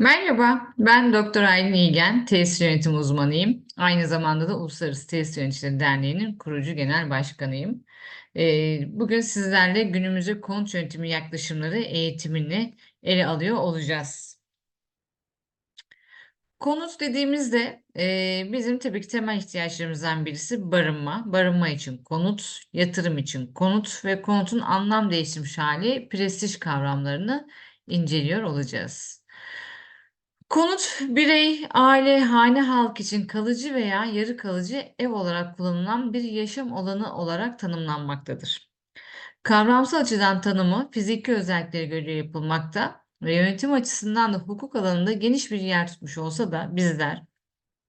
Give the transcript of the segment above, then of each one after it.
Merhaba, ben Doktor Aylin İlgen, tesis yönetim uzmanıyım. Aynı zamanda da Uluslararası Tesis Yöneticileri Derneği'nin kurucu genel başkanıyım. Ee, bugün sizlerle günümüzde konut yönetimi yaklaşımları eğitimini ele alıyor olacağız. Konut dediğimizde e, bizim tabii ki temel ihtiyaçlarımızdan birisi barınma. Barınma için konut, yatırım için konut ve konutun anlam değiştirmiş hali prestij kavramlarını inceliyor olacağız. Konut, birey, aile, hane halk için kalıcı veya yarı kalıcı ev olarak kullanılan bir yaşam alanı olarak tanımlanmaktadır. Kavramsal açıdan tanımı fiziki özelliklere göre yapılmakta ve yönetim açısından da hukuk alanında geniş bir yer tutmuş olsa da bizler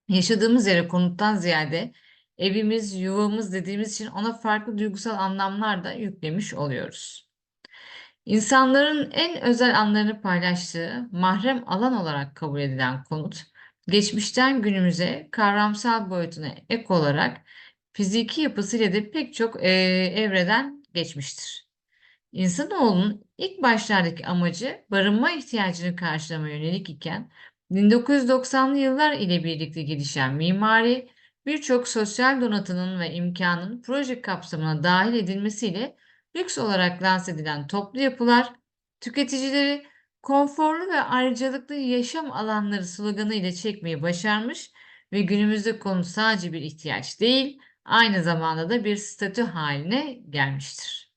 yaşadığımız yere konuttan ziyade evimiz, yuvamız dediğimiz için ona farklı duygusal anlamlar da yüklemiş oluyoruz. İnsanların en özel anlarını paylaştığı mahrem alan olarak kabul edilen konut, geçmişten günümüze kavramsal boyutuna ek olarak fiziki yapısıyla da pek çok e, evreden geçmiştir. İnsanoğlunun ilk başlardaki amacı barınma ihtiyacını karşılamaya yönelik iken 1990'lı yıllar ile birlikte gelişen mimari birçok sosyal donatının ve imkanın proje kapsamına dahil edilmesiyle lüks olarak lanse edilen toplu yapılar, tüketicileri konforlu ve ayrıcalıklı yaşam alanları sloganı ile çekmeyi başarmış ve günümüzde konu sadece bir ihtiyaç değil, aynı zamanda da bir statü haline gelmiştir.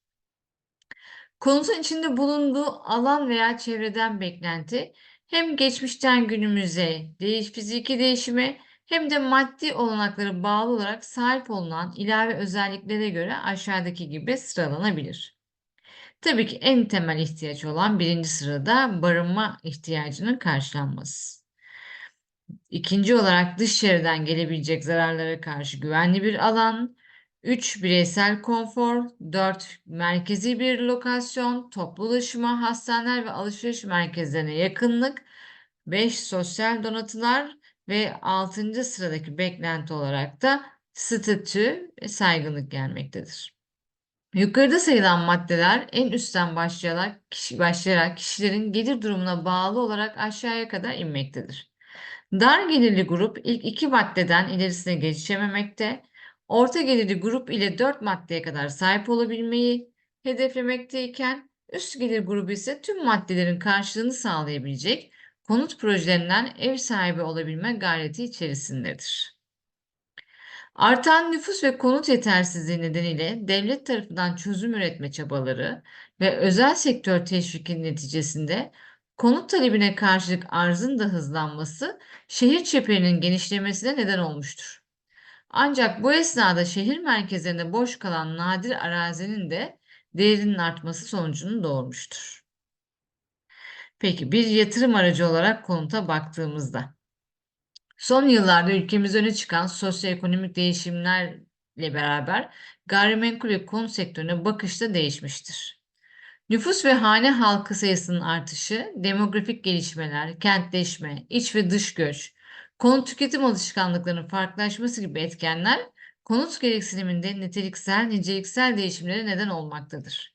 Konutun içinde bulunduğu alan veya çevreden beklenti hem geçmişten günümüze değiş, fiziki değişime hem de maddi olanaklara bağlı olarak sahip olunan ilave özelliklere göre aşağıdaki gibi sıralanabilir. Tabii ki en temel ihtiyaç olan birinci sırada barınma ihtiyacının karşılanması. İkinci olarak dış çevreden gelebilecek zararlara karşı güvenli bir alan. 3. Bireysel konfor. 4. Merkezi bir lokasyon. Toplu ulaşıma, hastaneler ve alışveriş merkezlerine yakınlık. 5. Sosyal donatılar ve 6. sıradaki beklenti olarak da statü saygınlık gelmektedir. Yukarıda sayılan maddeler en üstten başlayarak, kişi, başlayarak kişilerin gelir durumuna bağlı olarak aşağıya kadar inmektedir. Dar gelirli grup ilk iki maddeden ilerisine geçememekte, orta gelirli grup ile dört maddeye kadar sahip olabilmeyi hedeflemekteyken, üst gelir grubu ise tüm maddelerin karşılığını sağlayabilecek konut projelerinden ev sahibi olabilme gayreti içerisindedir. Artan nüfus ve konut yetersizliği nedeniyle devlet tarafından çözüm üretme çabaları ve özel sektör teşviki neticesinde konut talebine karşılık arzın da hızlanması şehir çeperinin genişlemesine neden olmuştur. Ancak bu esnada şehir merkezlerinde boş kalan nadir arazinin de değerinin artması sonucunu doğurmuştur. Peki bir yatırım aracı olarak konuta baktığımızda son yıllarda ülkemizde öne çıkan sosyoekonomik değişimlerle beraber gayrimenkul ve konut sektörüne bakış da değişmiştir. Nüfus ve hane halkı sayısının artışı, demografik gelişmeler, kentleşme, iç ve dış göç, konut tüketim alışkanlıklarının farklılaşması gibi etkenler konut gereksiniminde niteliksel, niceliksel değişimlere neden olmaktadır.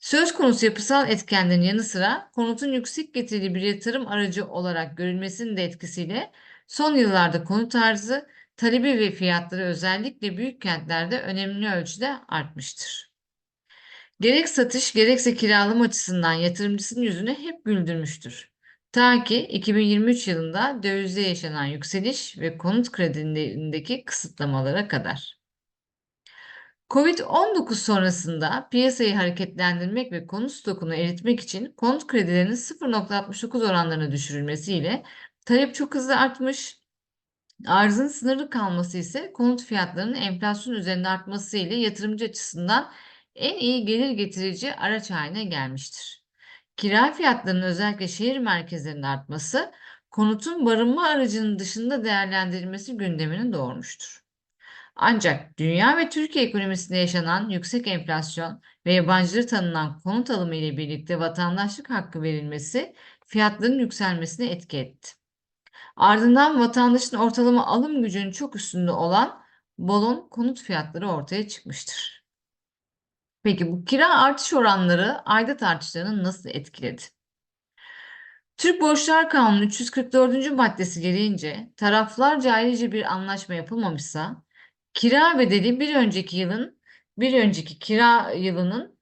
Söz konusu yapısal etkenlerin yanı sıra konutun yüksek getirili bir yatırım aracı olarak görülmesinin de etkisiyle son yıllarda konut arzı, talebi ve fiyatları özellikle büyük kentlerde önemli ölçüde artmıştır. Gerek satış gerekse kiralama açısından yatırımcısının yüzünü hep güldürmüştür. Ta ki 2023 yılında dövizde yaşanan yükseliş ve konut kredilerindeki kısıtlamalara kadar. Covid-19 sonrasında piyasayı hareketlendirmek ve konut stokunu eritmek için konut kredilerinin 0.69 oranlarına düşürülmesiyle talep çok hızlı artmış, arzın sınırlı kalması ise konut fiyatlarının enflasyon üzerinde artması ile yatırımcı açısından en iyi gelir getirici araç haline gelmiştir. Kira fiyatlarının özellikle şehir merkezlerinde artması, konutun barınma aracının dışında değerlendirilmesi gündemini doğurmuştur. Ancak dünya ve Türkiye ekonomisinde yaşanan yüksek enflasyon ve yabancıları tanınan konut alımı ile birlikte vatandaşlık hakkı verilmesi fiyatların yükselmesine etki etti. Ardından vatandaşın ortalama alım gücünün çok üstünde olan bolon konut fiyatları ortaya çıkmıştır. Peki bu kira artış oranları aidat artışlarını nasıl etkiledi? Türk Borçlar Kanunu 344. maddesi gereğince taraflarca ayrıca bir anlaşma yapılmamışsa kira bedeli bir önceki yılın bir önceki kira yılının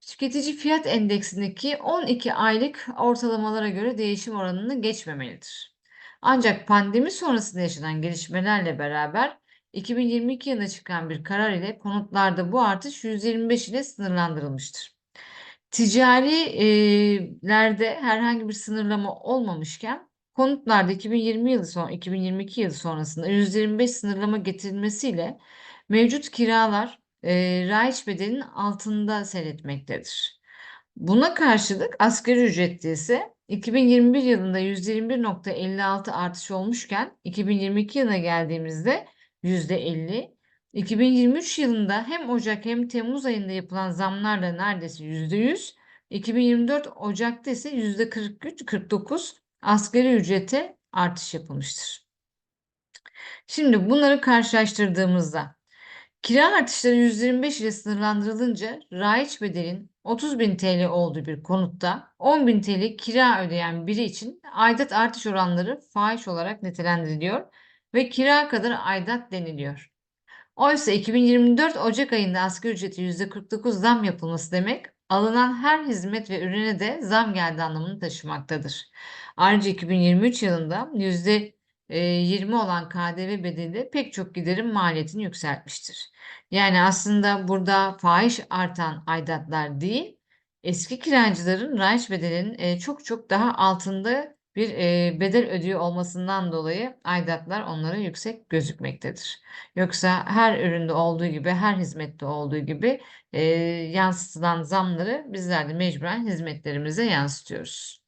tüketici fiyat endeksindeki 12 aylık ortalamalara göre değişim oranını geçmemelidir. Ancak pandemi sonrasında yaşanan gelişmelerle beraber 2022 yılında çıkan bir karar ile konutlarda bu artış %25 ile sınırlandırılmıştır. Ticarilerde herhangi bir sınırlama olmamışken konutlarda 2020 yılı son 2022 yılı sonrasında %25 sınırlama getirilmesiyle mevcut kiralar eee raiç bedelinin altında seyretmektedir. Buna karşılık asgari ücrette ise 2021 yılında %21.56 artış olmuşken 2022 yılına geldiğimizde %50, 2023 yılında hem Ocak hem Temmuz ayında yapılan zamlarla neredeyse %100, 2024 Ocak'ta ise %43-49 asgari ücrete artış yapılmıştır. Şimdi bunları karşılaştırdığımızda kira artışları %25 ile sınırlandırılınca raiç bedelin 30.000 TL olduğu bir konutta 10.000 TL kira ödeyen biri için aidat artış oranları fahiş olarak nitelendiriliyor ve kira kadar aidat deniliyor. Oysa 2024 Ocak ayında asgari ücrete %49 zam yapılması demek alınan her hizmet ve ürüne de zam geldi anlamını taşımaktadır. Ayrıca 2023 yılında %20 olan KDV bedeli pek çok giderin maliyetini yükseltmiştir. Yani aslında burada fahiş artan aidatlar değil, eski kiracıların raiç bedelinin çok çok daha altında bir bedel ödüyor olmasından dolayı aidatlar onlara yüksek gözükmektedir. Yoksa her üründe olduğu gibi, her hizmette olduğu gibi yansıtılan zamları bizler de mecburen hizmetlerimize yansıtıyoruz.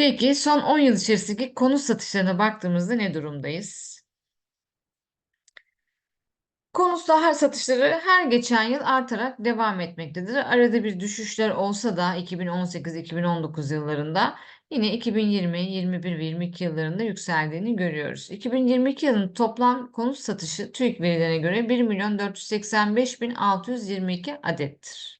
Peki son 10 yıl içerisindeki konut satışlarına baktığımızda ne durumdayız? Konutlar satışları her geçen yıl artarak devam etmektedir. Arada bir düşüşler olsa da 2018-2019 yıllarında yine 2020, 21 ve 22 yıllarında yükseldiğini görüyoruz. 2022 yılının toplam konut satışı TÜİK verilerine göre 1.485.622 adettir.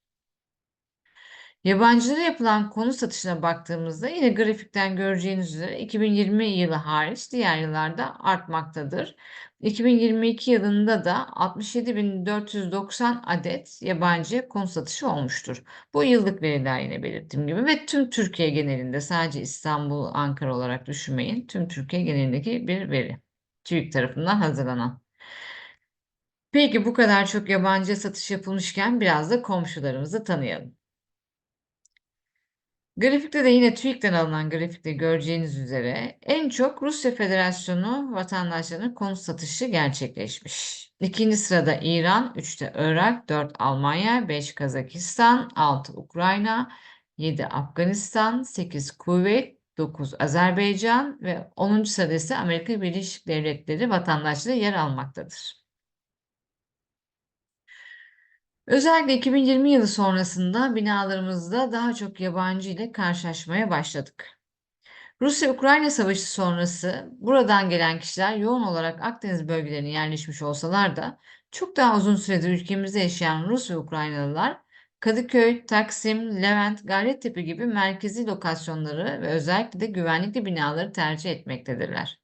Yabancılara yapılan konut satışına baktığımızda yine grafikten göreceğiniz üzere 2020 yılı hariç diğer yıllarda artmaktadır. 2022 yılında da 67.490 adet yabancı konut satışı olmuştur. Bu yıllık veriler yine belirttiğim gibi ve tüm Türkiye genelinde sadece İstanbul, Ankara olarak düşünmeyin. Tüm Türkiye genelindeki bir veri. TÜİK tarafından hazırlanan. Peki bu kadar çok yabancı satış yapılmışken biraz da komşularımızı tanıyalım. Grafikte de yine TÜİK'ten alınan grafikte göreceğiniz üzere en çok Rusya Federasyonu vatandaşlarının konut satışı gerçekleşmiş. İkinci sırada İran, 3'te Irak, 4 Almanya, 5 Kazakistan, 6 Ukrayna, 7 Afganistan, 8 Kuveyt, 9 Azerbaycan ve 10. sırada ise Amerika Birleşik Devletleri vatandaşları yer almaktadır. Özellikle 2020 yılı sonrasında binalarımızda daha çok yabancı ile karşılaşmaya başladık. Rusya-Ukrayna savaşı sonrası buradan gelen kişiler yoğun olarak Akdeniz bölgelerine yerleşmiş olsalar da çok daha uzun süredir ülkemizde yaşayan Rus ve Ukraynalılar Kadıköy, Taksim, Levent, Gayrettepe gibi merkezi lokasyonları ve özellikle de güvenlikli binaları tercih etmektedirler.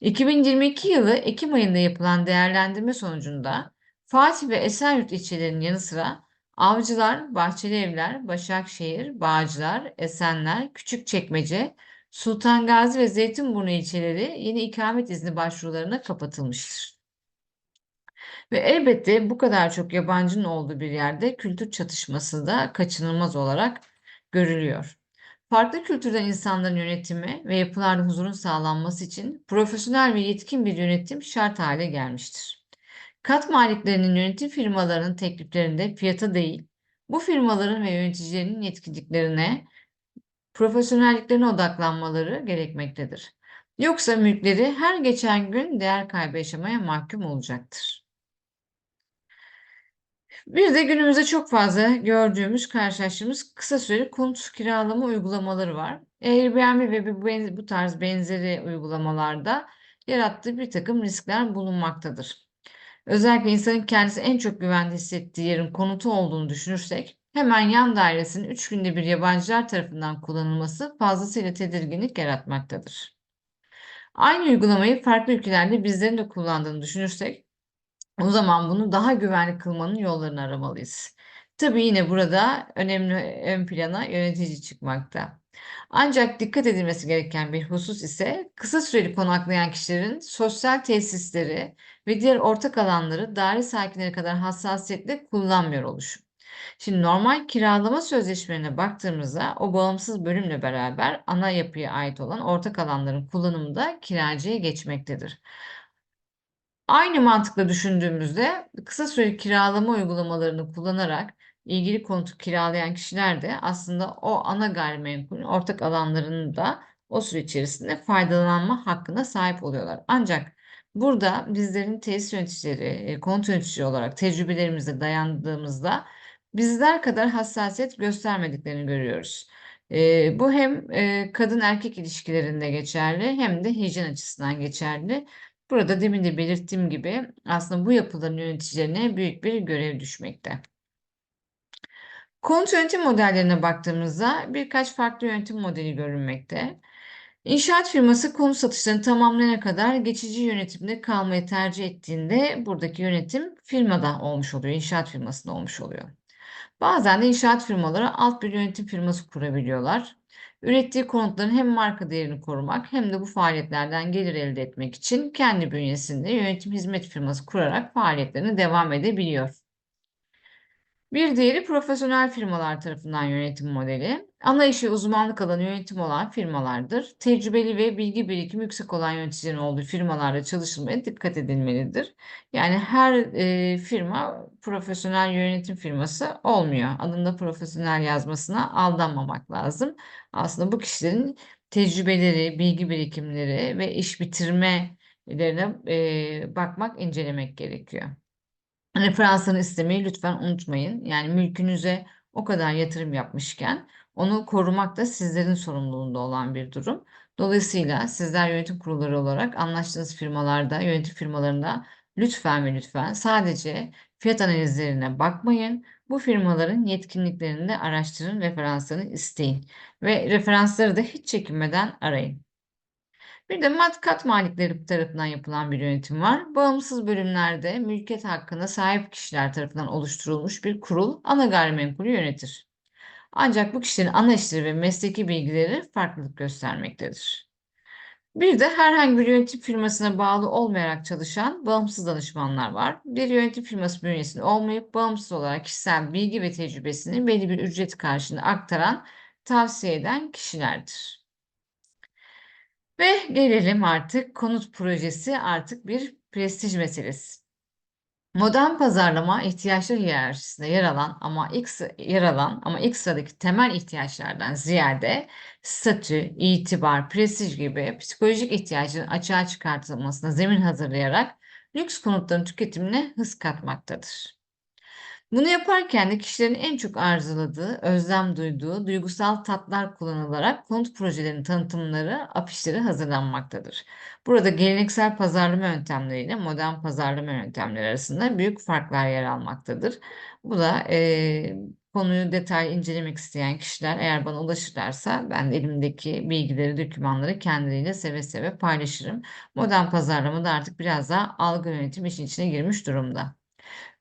2022 yılı Ekim ayında yapılan değerlendirme sonucunda Fatih ve Esenyurt ilçelerinin yanı sıra Avcılar, Bahçelievler, Başakşehir, Bağcılar, Esenler, Küçükçekmece, Sultan Gazi ve Zeytinburnu ilçeleri yeni ikamet izni başvurularına kapatılmıştır. Ve elbette bu kadar çok yabancının olduğu bir yerde kültür çatışması da kaçınılmaz olarak görülüyor. Farklı kültürden insanların yönetimi ve yapılarda huzurun sağlanması için profesyonel ve yetkin bir yönetim şart hale gelmiştir. Kat maliklerinin yönetim firmalarının tekliflerinde fiyata değil, bu firmaların ve yöneticilerinin yetkinliklerine, profesyonelliklerine odaklanmaları gerekmektedir. Yoksa mülkleri her geçen gün değer kaybı yaşamaya mahkum olacaktır. Bir de günümüzde çok fazla gördüğümüz, karşılaştığımız kısa süreli konut kiralama uygulamaları var. Airbnb ve bu, bu tarz benzeri uygulamalarda yarattığı bir takım riskler bulunmaktadır. Özellikle insanın kendisi en çok güvende hissettiği yerin konutu olduğunu düşünürsek, hemen yan dairesinin 3 günde bir yabancılar tarafından kullanılması fazlasıyla tedirginlik yaratmaktadır. Aynı uygulamayı farklı ülkelerde bizlerin de kullandığını düşünürsek o zaman bunu daha güvenli kılmanın yollarını aramalıyız. Tabii yine burada önemli ön plana yönetici çıkmakta. Ancak dikkat edilmesi gereken bir husus ise kısa süreli konaklayan kişilerin sosyal tesisleri ve diğer ortak alanları daire sakinleri kadar hassasiyetle kullanmıyor oluşu. Şimdi normal kiralama sözleşmelerine baktığımızda o bağımsız bölümle beraber ana yapıya ait olan ortak alanların kullanımı da kiracıya geçmektedir. Aynı mantıkla düşündüğümüzde kısa süreli kiralama uygulamalarını kullanarak ilgili konutu kiralayan kişiler de aslında o ana gayrimenkulün ortak alanlarının da o süre içerisinde faydalanma hakkına sahip oluyorlar. Ancak burada bizlerin tesis yöneticileri, e, konut yöneticileri olarak tecrübelerimize dayandığımızda bizler kadar hassasiyet göstermediklerini görüyoruz. E, bu hem e, kadın erkek ilişkilerinde geçerli hem de hijyen açısından geçerli. Burada demin de belirttiğim gibi aslında bu yapıların yöneticilerine büyük bir görev düşmekte. Konut yönetim modellerine baktığımızda birkaç farklı yönetim modeli görünmekte. İnşaat firması konut satışlarını tamamlayana kadar geçici yönetimde kalmayı tercih ettiğinde buradaki yönetim firmada olmuş oluyor, inşaat firmasında olmuş oluyor. Bazen de inşaat firmaları alt bir yönetim firması kurabiliyorlar. Ürettiği konutların hem marka değerini korumak hem de bu faaliyetlerden gelir elde etmek için kendi bünyesinde yönetim hizmet firması kurarak faaliyetlerine devam edebiliyor. Bir diğeri profesyonel firmalar tarafından yönetim modeli. Ana işi uzmanlık alanı yönetim olan firmalardır. Tecrübeli ve bilgi birikimi yüksek olan yöneticilerin olduğu firmalarda çalışılmaya dikkat edilmelidir. Yani her e, firma profesyonel yönetim firması olmuyor. Adında profesyonel yazmasına aldanmamak lazım. Aslında bu kişilerin tecrübeleri, bilgi birikimleri ve iş bitirmelerine e, bakmak, incelemek gerekiyor. Referansını istemeyi lütfen unutmayın. Yani mülkünüze o kadar yatırım yapmışken onu korumak da sizlerin sorumluluğunda olan bir durum. Dolayısıyla sizler yönetim kurulları olarak anlaştığınız firmalarda, yönetim firmalarında lütfen ve lütfen sadece fiyat analizlerine bakmayın. Bu firmaların yetkinliklerini de araştırın, referanslarını isteyin ve referansları da hiç çekinmeden arayın. Bir de matkat malikleri tarafından yapılan bir yönetim var. Bağımsız bölümlerde mülkiyet hakkına sahip kişiler tarafından oluşturulmuş bir kurul ana gayrimenkulü yönetir. Ancak bu kişilerin ana işleri ve mesleki bilgileri farklılık göstermektedir. Bir de herhangi bir yönetim firmasına bağlı olmayarak çalışan bağımsız danışmanlar var. Bir yönetim firması bünyesinde olmayıp bağımsız olarak kişisel bilgi ve tecrübesini belli bir ücret karşılığında aktaran, tavsiye eden kişilerdir. Ve gelelim artık konut projesi artık bir prestij meselesi. Modern pazarlama ihtiyaçlar hiyerarşisinde yer alan ama ilk yer alan ama ilk sıradaki temel ihtiyaçlardan ziyade statü, itibar, prestij gibi psikolojik ihtiyaçların açığa çıkartılmasına zemin hazırlayarak lüks konutların tüketimine hız katmaktadır. Bunu yaparken de kişilerin en çok arzuladığı, özlem duyduğu duygusal tatlar kullanılarak konut projelerinin tanıtımları, afişleri hazırlanmaktadır. Burada geleneksel pazarlama yöntemleriyle modern pazarlama yöntemleri arasında büyük farklar yer almaktadır. Bu da e, konuyu detaylı incelemek isteyen kişiler eğer bana ulaşırlarsa ben de elimdeki bilgileri, dokümanları kendileriyle seve seve paylaşırım. Modern pazarlamada artık biraz daha algı yönetim işin içine girmiş durumda.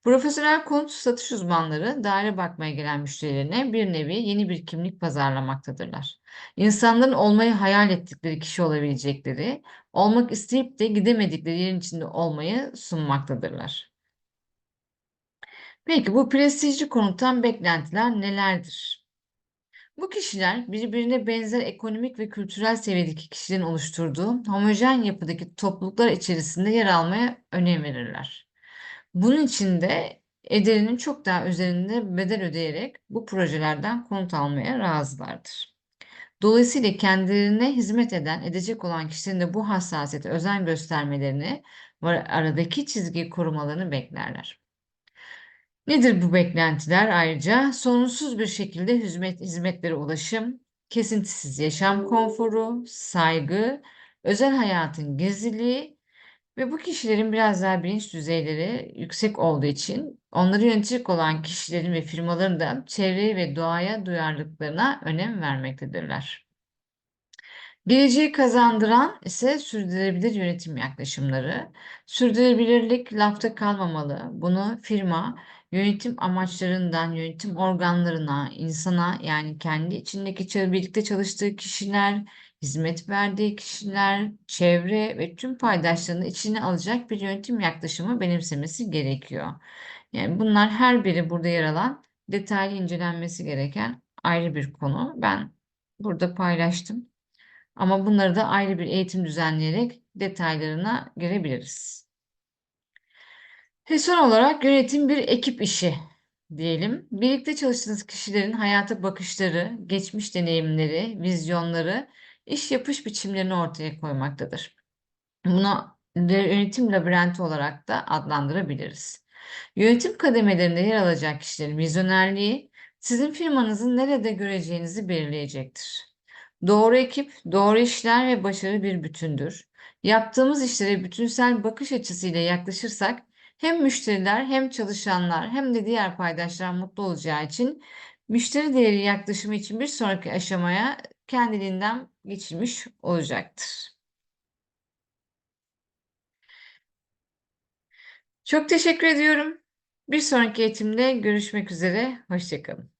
Profesyonel konut satış uzmanları daire bakmaya gelen müşterilerine bir nevi yeni bir kimlik pazarlamaktadırlar. İnsanların olmayı hayal ettikleri kişi olabilecekleri, olmak isteyip de gidemedikleri yerin içinde olmayı sunmaktadırlar. Peki bu prestijli konuttan beklentiler nelerdir? Bu kişiler birbirine benzer ekonomik ve kültürel seviyedeki kişilerin oluşturduğu homojen yapıdaki topluluklar içerisinde yer almaya önem verirler. Bunun için de ederinin çok daha üzerinde bedel ödeyerek bu projelerden konut almaya razılardır. Dolayısıyla kendilerine hizmet eden, edecek olan kişilerin de bu hassasiyete özen göstermelerini ve aradaki çizgiyi korumalarını beklerler. Nedir bu beklentiler? Ayrıca sonsuz bir şekilde hizmet, hizmetlere ulaşım, kesintisiz yaşam konforu, saygı, özel hayatın gizliliği Ve bu kişilerin biraz daha bilinç düzeyleri yüksek olduğu için onları yönetecek olan kişilerin ve firmaların da çevreye ve doğaya duyarlılıklarına önem vermektedirler. Geleceği kazandıran ise sürdürülebilir yönetim yaklaşımları. Sürdürülebilirlik lafta kalmamalı. Bunu firma yönetim amaçlarından yönetim organlarına, insana yani kendi içindeki birlikte çalıştığı kişiler, hizmet verdiği kişiler, çevre ve tüm paydaşlarını içine alacak bir yönetim yaklaşımı benimsemesi gerekiyor. Yani bunlar her biri burada yer alan detaylı incelenmesi gereken ayrı bir konu. Ben burada paylaştım. Ama bunları da ayrı bir eğitim düzenleyerek detaylarına girebiliriz. Ve son olarak yönetim bir ekip işi diyelim. Birlikte çalıştığınız kişilerin hayata bakışları, geçmiş deneyimleri, vizyonları, iş yapış biçimlerini ortaya koymaktadır. Bunu yönetim labirenti olarak da adlandırabiliriz. Yönetim kademelerinde yer alacak kişilerin vizyonerliği sizin firmanızın nerede göreceğinizi belirleyecektir. Doğru ekip, doğru işler ve başarı bir bütündür. Yaptığımız işlere bütünsel bakış açısıyla yaklaşırsak hem müşteriler hem çalışanlar hem de diğer paydaşlar mutlu olacağı için müşteri değeri yaklaşımı için bir sonraki aşamaya kendiliğinden geçilmiş olacaktır. Çok teşekkür ediyorum. Bir sonraki eğitimde görüşmek üzere. Hoşçakalın.